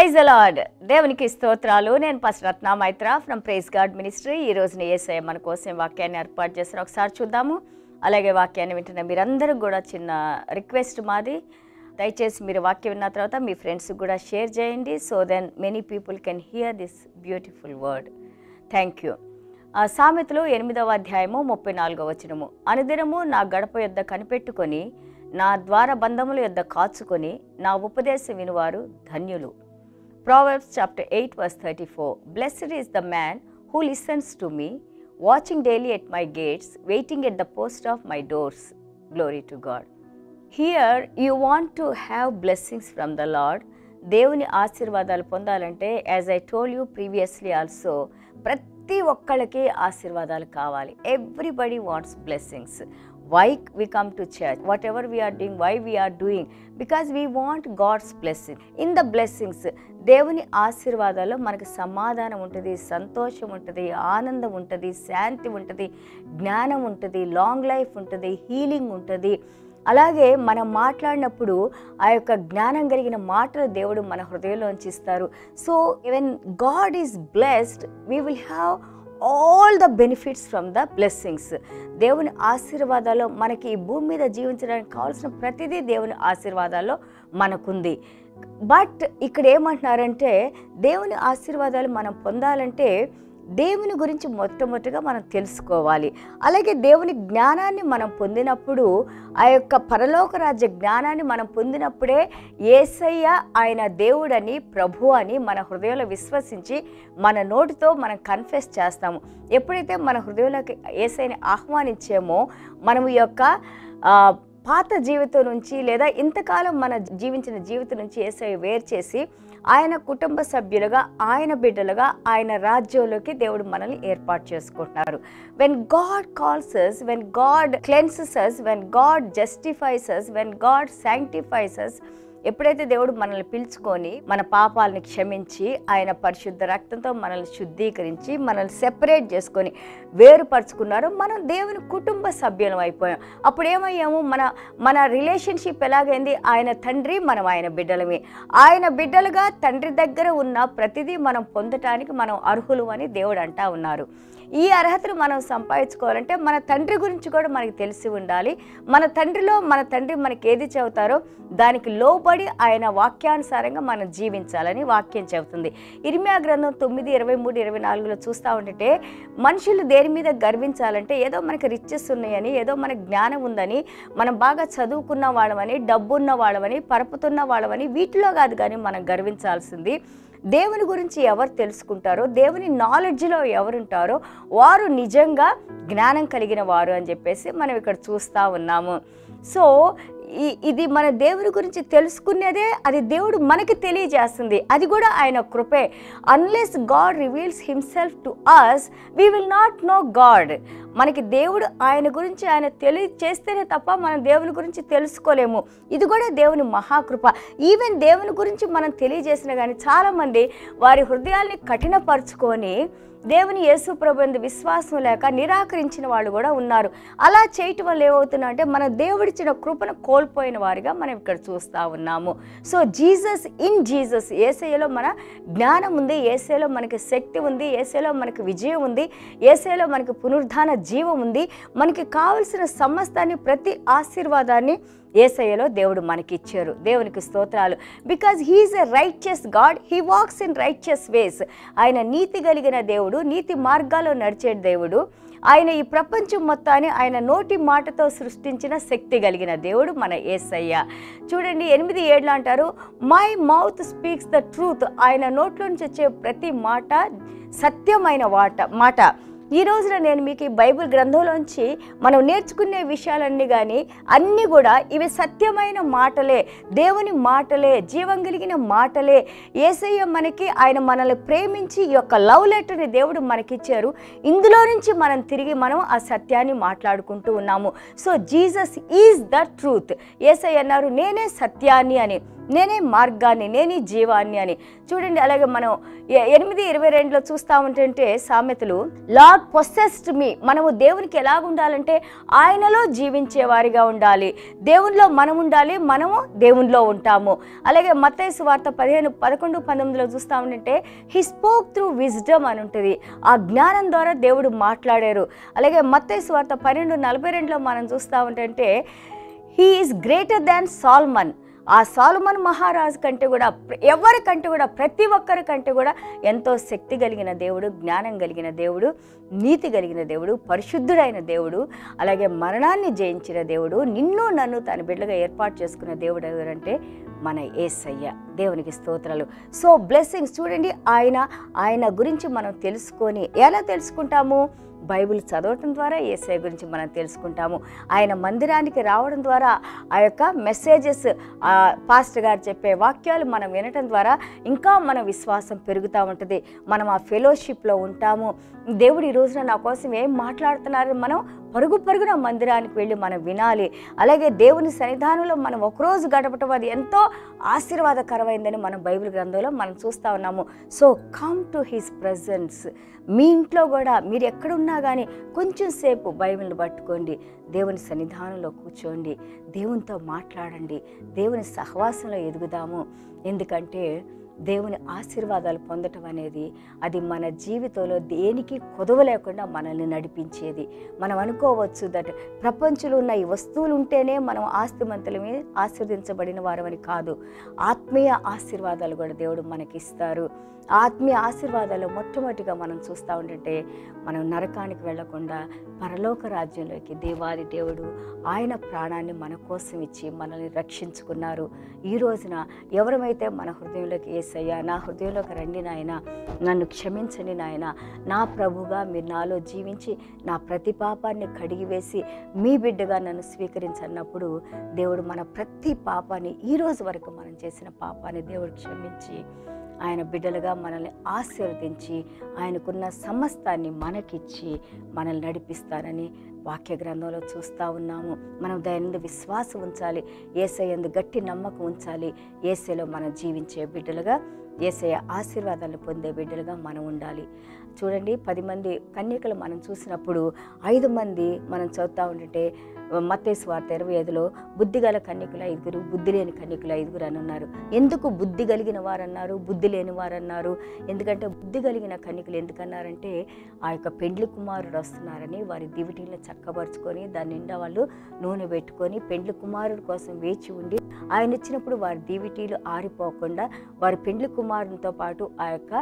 Praise అలాడ్ దేవునికి స్తోత్రాలు. నేను first Ratna Maitra from praise God ministry. ఈ రోజున ఏసఐ మన కోసం వాక్యాన్ని ఏర్పాటు చేస్తారు ఒకసారి చూద్దాము. అలాగే వాక్యాన్ని వింటున్న మీరందరూ కూడా చిన్న రిక్వెస్ట్ మాది. దయచేసి మీరు వాక్యం విన్న తర్వాత మీ ఫ్రెండ్స్కి కూడా షేర్ చేయండి so then many people can hear this beautiful word. Thank you. ఆ సామెతలు ఎనిమిదవ అధ్యాయము ముప్పై నాలుగవ వచనము. అనుదినము నా గడప యొద్ద కనిపెట్టుకొని నా ద్వార బంధముల యొద్ద కాచుకొని నా ఉపదేశం వినివారు ధన్యులు. Proverbs chapter 8, verse 34 Blessed is the man who listens to me, watching daily at my gates, waiting at the post of my doors. Glory to God. Here, you want to have blessings from the Lord. దేవుని ఆశీర్వాదాలు పొందాలంటే as I told you previously also ప్రతి ఒక్కళ్ళకి ఆశీర్వాదాలు కావాలి everybody wants blessings why we come to church whatever we are doing why we are doing because we want God's blessing in the blessings దేవుని ఆశీర్వాదాల్లో మనకు సమాధానం ఉంటుంది సంతోషం ఉంటుంది ఆనందం ఉంటుంది శాంతి ఉంటుంది జ్ఞానం ఉంటుంది లాంగ్ లైఫ్ ఉంటుంది హీలింగ్ ఉంటుంది. అలాగే మనం మాట్లాడినప్పుడు ఆ యొక్క జ్ఞానం కలిగిన మాటలు దేవుడు మన హృదయంలోంచి ఇస్తారు. So even God is blessed we will have all the benefits from the blessings దేవుని ఆశీర్వాదాలు మనకి ఈ భూమి మీద జీవించడానికి కావాల్సిన ప్రతిదీ దేవుని ఆశీర్వాదాల్లో మనకుంది. బట్ ఇక్కడ ఏమంటున్నారంటే దేవుని ఆశీర్వాదాలు మనం పొందాలంటే దేవుని గురించి మొట్టమొదటిగా మనం తెలుసుకోవాలి. అలాగే దేవుని జ్ఞానాన్ని మనం పొందినప్పుడు ఆ యొక్క పరలోక రాజ్య జ్ఞానాన్ని మనం పొందినప్పుడే ఏసయ్య ఆయన దేవుడని ప్రభు అని మన హృదయంలో విశ్వసించి మన నోటితో మనం కన్ఫెస్ చేస్తాము. ఎప్పుడైతే మన హృదయంలోకి ఏసైని ఆహ్వానించామో మనం ఈ యొక్క పాత జీవితం నుంచి లేదా ఇంతకాలం మన జీవించిన జీవితం నుంచి ఏసై వేరు చేసి ఆయన కుటుంబ సభ్యులుగా ఆయన బిడ్డలుగా ఆయన రాజ్యంలోకి దేవుడు మనల్ని ఏర్పాటు చేసుకుంటున్నారు. When God calls when God cleanses when God justifies when God sanctifies ఎప్పుడైతే దేవుడు మనల్ని పిలుచుకొని మన పాపాలని క్షమించి ఆయన పరిశుద్ధ రక్తంతో మనల్ని శుద్ధీకరించి మనల్ని సెపరేట్ చేసుకొని వేరుపరుచుకున్నారో మనం దేవుని కుటుంబ సభ్యులం అయిపోయాం. అప్పుడు ఏమయ్యాము మన మన రిలేషన్షిప్ ఎలాగైంది? ఆయన తండ్రి మనం ఆయన బిడ్డలమే. ఆయన బిడ్డలుగా తండ్రి దగ్గర ఉన్న ప్రతిదీ మనం పొందటానికి మనం అర్హులు అని దేవుడు అంటా ఉన్నారు. ఈ అర్హతను మనం సంపాదించుకోవాలంటే మన తండ్రి గురించి కూడా మనకి తెలిసి ఉండాలి. మన తండ్రిలో మన తండ్రి మనకి ఏది చెబుతారో దానికి లోబడి ఆయన వాక్యానుసారంగా మనం జీవించాలని వాక్యం చెబుతుంది. ఇర్మియా గ్రంథం తొమ్మిది ఇరవై మూడు ఇరవై నాలుగులో చూస్తూ ఉంటే మనుషులు దేని మీద గర్వించాలంటే ఏదో మనకి రిచెస్ ఉన్నాయని ఏదో మనకి జ్ఞానం ఉందని మనం బాగా చదువుకున్న వాళ్ళమని డబ్బు ఉన్న వాళ్ళమని పరపుతున్న వాళ్ళమని వీటిలో కాదు కానీ మనం గర్వించాల్సింది దేవుని గురించి ఎవరు తెలుసుకుంటారో దేవుని నాలెడ్జ్లో ఎవరుంటారో వారు నిజంగా జ్ఞానం కలిగిన వారు అని చెప్పేసి మనం ఇక్కడ చూస్తూ ఉన్నాము. సో ఇది మన దేవుని గురించి తెలుసుకునేదే అది దేవుడు మనకి తెలియజేస్తుంది. అది కూడా ఆయన కృపే. Unless God reveals himself to us we will not know God మనకి దేవుడు ఆయన గురించి ఆయన తెలియచేస్తేనే తప్ప మనం దేవుని గురించి తెలుసుకోలేము. ఇది కూడా దేవుని మహాకృప. ఈవెన్ దేవుని గురించి మనం తెలియజేసిన కానీ చాలామంది వారి హృదయాల్ని కఠినపరుచుకొని దేవుని యేసు ప్రభుందు విశ్వాసం లేక నిరాకరించిన వాళ్ళు కూడా ఉన్నారు. అలా చేయటం వల్ల ఏమవుతుందంటే మన దేవుడిచ్చిన కృపను కోల్పోయిన వారిగా మనం ఇక్కడ చూస్తూ ఉన్నాము. సో జీసస్ ఇన్ జీసస్ ఏసైలో మన జ్ఞానం ఉంది ఏసైలో మనకి శక్తి ఉంది ఏసైలో మనకి విజయం ఉంది ఏసైలో మనకి పునరుద్ధాన జీవం ఉంది. మనకి కావలసిన సమస్తాన్ని ప్రతి ఆశీర్వాదాన్ని ఏసయ్యలో దేవుడు మనకి ఇచ్చారు దేవునికి స్తోత్రాలు. Because he is a righteous God he walks in righteous ways ఆయన నీతి కలిగిన దేవుడు నీతి మార్గాల్లో నడిచే దేవుడు. ఆయన ఈ ప్రపంచం మొత్తాన్ని ఆయన నోటి మాటతో సృష్టించిన శక్తి కలిగిన దేవుడు మన ఏసయ్య. చూడండి ఎనిమిది ఏళ్ళు అంటారు my mouth speaks the truth ఆయన నోట్లో నుంచి వచ్చే ప్రతి మాట సత్యమైన వాట మాట. ఈ రోజున నేను మీకు ఈ బైబిల్ గ్రంథంలోంచి మనం నేర్చుకునే విషయాలన్నీ కానీ అన్నీ కూడా ఇవి సత్యమైన మాటలే దేవుని మాటలే జీవం కలిగిన మాటలే. ఏసయ్య మనకి ఆయన మనల్ని ప్రేమించి ఈ యొక్క లవ్ లెటర్ని దేవుడు మనకిచ్చారు. ఇందులో నుంచి మనం తిరిగి మనం ఆ సత్యాన్ని మాట్లాడుకుంటూ ఉన్నాము. So Jesus is the truth. Yesayya అన్నారు నేనే సత్యాన్ని అని. నేనే మార్గాన్ని నేనే జీవాన్ని అని. చూడండి అలాగే మనం ఎ- ఎనిమిది ఇరవై రెండులో చూస్తా ఉంటుంటే సామెతలు లార్డ్ పొసెస్డ్ మీ మనము దేవునికి ఎలా ఉండాలంటే ఆయనలో జీవించేవారిగా ఉండాలి. దేవునిలో మనం ఉండాలి మనము దేవునిలో ఉంటాము. అలాగే మత్తయి వార్త పదిహేను పదకొండు పంతొమ్మిదిలో చూస్తా ఉంటే హీ స్పోక్ త్రూ విజ్డమ్ అని ఉంటుంది. ఆ జ్ఞానం ద్వారా దేవుడు మాట్లాడారు. అలాగే మత్తేసు వార్త పన్నెండు నలభై రెండులో మనం చూస్తా ఉంటే he is greater than Solomon ఆ సాలుమన్ మహారాజు కంటే కూడా ఎవరికంటే కూడా ప్రతి ఒక్కరి కంటే కూడా ఎంతో శక్తి కలిగిన దేవుడు జ్ఞానం కలిగిన దేవుడు నీతి కలిగిన దేవుడు పరిశుద్ధుడైన దేవుడు అలాగే మరణాన్ని జయించిన దేవుడు నిన్ను నన్ను తన బిడ్డగా ఏర్పాటు చేసుకున్న దేవుడు ఎవరంటే మన ఏసయ్య. దేవునికి స్తోత్రాలు. సో బ్లెస్సింగ్స్ చూడండి. ఆయన ఆయన గురించి మనం తెలుసుకొని ఎలా తెలుసుకుంటాము? బైబిల్ చదవటం ద్వారా ఏసఐ గురించి మనం తెలుసుకుంటాము. ఆయన మందిరానికి రావడం ద్వారా ఆ యొక్క మెసేజెస్ పాస్టర్ గారు చెప్పే వాక్యాలు మనం వినటం ద్వారా ఇంకా మన విశ్వాసం పెరుగుతూ ఉంటుంది. మనం ఆ ఫెలోషిప్లో ఉంటాము. దేవుడు ఈ రోజున నా కోసం ఏం మాట్లాడుతున్నారని మనం పరుగు పరుగున మందిరానికి వెళ్ళి మనం వినాలి. అలాగే దేవుని సన్నిధానంలో మనం ఒకరోజు గడపటం అది ఎంతో ఆశీర్వాదకరమైందని మనం బైబిల్ గ్రంథంలో మనం చూస్తూ ఉన్నాము. So come to his presence మీ ఇంట్లో కూడా మీరు ఎక్కడున్నా కానీ కొంచెం సేపు బైబిల్ని పట్టుకోండి. దేవుని సన్నిధానంలో కూర్చోండి. దేవునితో మాట్లాడండి. దేవుని సహవాసంలో ఎదుగుదాము. ఎందుకంటే దేవుని ఆశీర్వాదాలు పొందటం అనేది అది మన జీవితంలో దేనికి కొదవ లేకుండా మనల్ని నడిపించేది. మనం అనుకోవచ్చు దట్ ప్రపంచంలో ఉన్న ఈ వస్తువులు ఉంటేనే మనం ఆస్తిమంతులమే ఆశీర్వదించబడిన వారమని కాదు. ఆత్మీయ ఆశీర్వాదాలు కూడా దేవుడు మనకిస్తారు. ఆత్మీయ ఆశీర్వాదాలు మొట్టమొదటిగా మనం చూస్తూ ఉంటుంటే మనం నరకానికి వెళ్ళకుండా పరలోక రాజ్యంలోకి దేవాది దేవుడు ఆయన ప్రాణాన్ని మన కోసం ఇచ్చి మనల్ని రక్షించుకున్నారు. ఈ రోజున ఎవరమైతే మన హృదయంలోకి ఏసయ్యా నా హృదయంలోకి రండి నాయన నన్ను క్షమించండి నాయన నా ప్రభుగా మీరు నాలో జీవించి నా ప్రతి పాపాన్ని కడిగివేసి మీ బిడ్డగా నన్ను స్వీకరించన్నప్పుడు దేవుడు మన ప్రతి పాపాన్ని ఈ రోజు వరకు మనం చేసిన పాపాన్ని దేవుడు క్షమించి ఆయన బిడ్డలుగా మనల్ని ఆశీర్వదించి ఆయనకున్న సమస్తాన్ని మనకిచ్చి మనల్ని నడిపిస్తారని వాక్య గ్రంథంలో చూస్తూ ఉన్నాము. మనం దాని విశ్వాసం ఉంచాలి. ఏసై ఎందు గట్టి నమ్మకం ఉంచాలి. ఏసైలో మనం జీవించే బిడ్డలుగా ఏసయ ఆశీర్వాదాలు పొందే బిడ్డలుగా మనం ఉండాలి. చూడండి పది మంది కన్యకలు మనం చూసినప్పుడు ఐదు మంది మనం చదువుతూ ఉంటుంటే మత్తేసు వార్త ఇరవై ఐదులో బుద్ధి గల కన్యకుల ఐదుగురు బుద్ధి లేని కన్యకుల ఐదుగురు అని ఉన్నారు ఎందుకు బుద్ధి కలిగిన వారన్నారు? బుద్ధి లేని వారన్నారు? ఎందుకంటే బుద్ధి కలిగిన కన్యకులు ఎందుకన్నారంటే ఆ యొక్క పెండ్లి కుమారుడు వస్తున్నారని వారి దివిటీలను చక్కబరుచుకొని దాని నిండా వాళ్ళు నూనె పెట్టుకొని పెండ్లి కుమారుడు కోసం వేచి ఉండి ఆయన ఇచ్చినప్పుడు వారి దివిటీలు ఆరిపోకుండా వారి పెండ్లి కుమారునితో పాటు ఆ యొక్క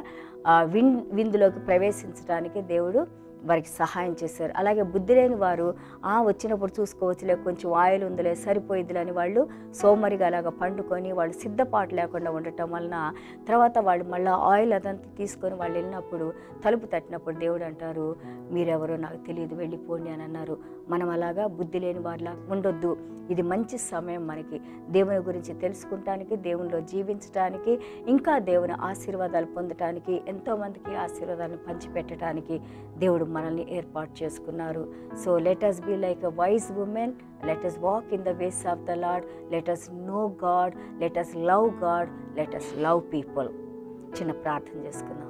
విన్ విందులోకి ప్రవేశించడానికి దేవుడు వారికి సహాయం చేశారు. అలాగే బుద్ధి లేని వారు ఆ వచ్చినప్పుడు చూసుకోవచ్చులే కొంచెం ఆయిల్ ఉందిలే సరిపోయిద్దిలే అని వాళ్ళు సోమరిగా అలాగా పండుకొని వాళ్ళు సిద్ధపాటు లేకుండా ఉండటం వలన తర్వాత వాళ్ళు మళ్ళీ ఆయిల్ అదంతా తీసుకొని వాళ్ళు వెళ్ళినప్పుడు తలుపు తట్టినప్పుడు దేవుడు అంటారు మీరెవరో నాకు తెలియదు వెళ్ళిపోండి అని అన్నారు. మనం అలాగా బుద్ధి లేని వారిలా ఉండొద్దు. ఇది మంచి సమయం మనకి. దేవుని గురించి తెలుసుకుంటానికి దేవునిలో జీవించటానికి ఇంకా దేవుని ఆశీర్వాదాలు పొందటానికి ఎంతోమందికి ఆశీర్వాదాన్ని పంచిపెట్టడానికి దేవుడు మనల్ని ఏర్పాటు చేసుకున్నారు. So let us be like a wise women let us walk in the ways of the Lord let us know God let us love God let us love people చిన్న ప్రార్థన చేసుకుందాం.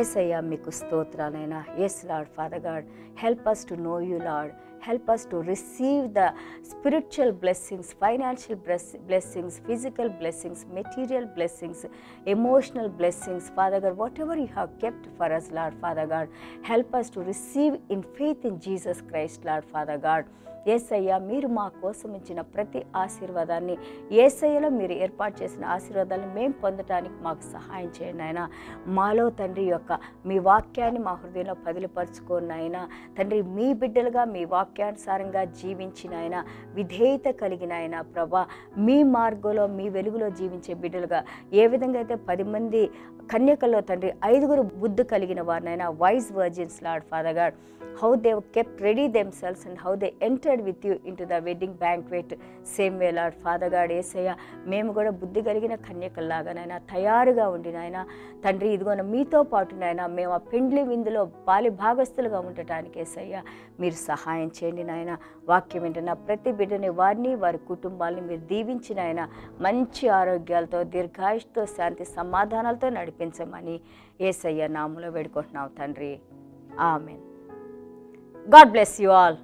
ఎస్ అయ్యా మీకు స్తోత్రాలైనా yes lord father God help us to know you lord help us to receive the spiritual blessings, financial bless- blessings, physical blessings, material blessings, emotional blessings. Father God, whatever you have kept for us, Lord Father God, help us to receive in faith in Jesus Christ, Lord Father God. Yesayya మీరు మా కోసం ఇచ్చిన ప్రతి ఆశీర్వాదాన్ని ఏసయ్యలో మీరు ఏర్పాటు చేసిన ఆశీర్వాదాలను మేము పొందటానికి మాకు సహాయం చేయండి ఆయన మాలో తండ్రి యొక్క మీ వాక్యాన్ని మా హృదయంలో పదిలిపరుచుకోండి ఆయన తండ్రి మీ బిడ్డలుగా మీ వాక్యానుసారంగా జీవించిన ఆయన విధేయత కలిగిన ఆయన ప్రభా. మీ మార్గంలో మీ వెలుగులో జీవించే బిడ్డలుగా ఏ విధంగా అయితే పది మంది కన్యకల్లో తండ్రి ఐదుగురు బుద్ధి కలిగిన వారినైనా wise virgins Lord Father God how they kept ready themselves and how they entered with you into the wedding banquet same way Lord Father God Yesayya మేము కూడా బుద్ధి కలిగిన కన్యకల్లాగానైనా తయారుగా ఉండి నాయన తండ్రి ఇదిగోన మీతో పాటు నాయన మేము ఆ పెండ్లి విందులో బాలి భాగస్తులుగా ఉండటానికి ఏసయ్య మీరు సహాయం చేయండి నాయన. వాక్యం ఏంటన్నా ప్రతి బిడ్డని వారిని వారి కుటుంబాలని మీరు దీవించిన ఆయన మంచి ఆరోగ్యాలతో దీర్ఘాయుష్తో శాంతి సమాధానాలతో నడిపి నడిపించమని ఏసయ్య నాములో వేడుకుంటున్నావు తండ్రి. Amen. God bless you all.